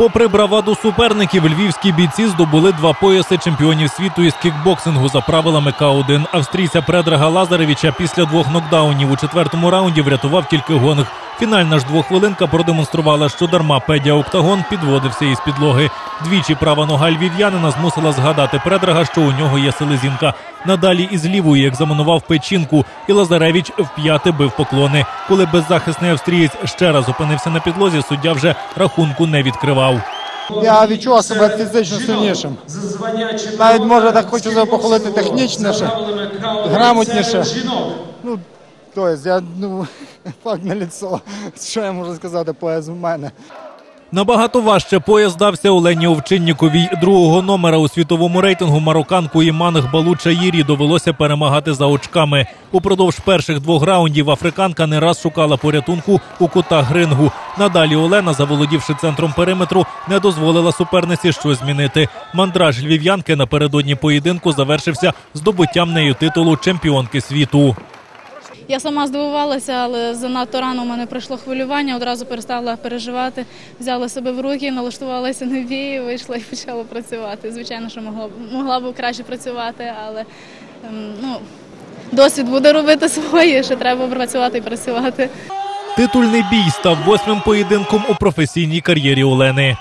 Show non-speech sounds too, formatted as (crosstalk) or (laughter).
Попри браваду суперників, львівські бійці здобули два пояси чемпіонів світу із кікбоксингу за правилами К1. Австрійця Предрага Лазаревича після двох нокдаунів у четвертому раунді врятував тільки гонг. Фінальна ж двохвилинка продемонструвала, що дарма Педя Октагон підводився із підлоги. Двічі права нога львів'янина змусила згадати Предрага, що у нього є селезінка. Надалі із лівої екзаменував печінку, і Лазаревич вп'яте бив поклони. Коли беззахисний австрієць ще раз опинився на підлозі, суддя вже рахунку не відкривав. Я відчував себе фізично сильнішим. Навіть може так хочу похвалити технічніше, грамотніше. Ну, тобто, я ну, (laughs) факт на ліцо. Що я можу сказати, пояс в мене. Набагато важче пояс дався Олені Овчинніковій. Другого номера у світовому рейтингу марокканку Іманг Балуча Їрі довелося перемагати за очками. Упродовж перших двох раундів африканка не раз шукала порятунку у кутах грингу. Надалі Олена, заволодівши центром периметру, не дозволила суперниці щось змінити. Мандраж львів'янки напередодні поєдинку завершився здобуттям нею титулу чемпіонки світу. Я сама здивувалася, але занадто рано у мене пройшло хвилювання, одразу перестала переживати, взяла себе в руки, налаштувалася на бій, вийшла і почала працювати. Звичайно, що могла б могла б краще працювати, але ем, ну, досвід буде робити своє, ще треба працювати і працювати. Титульний бій став восьмим поєдинком у професійній кар'єрі Олени.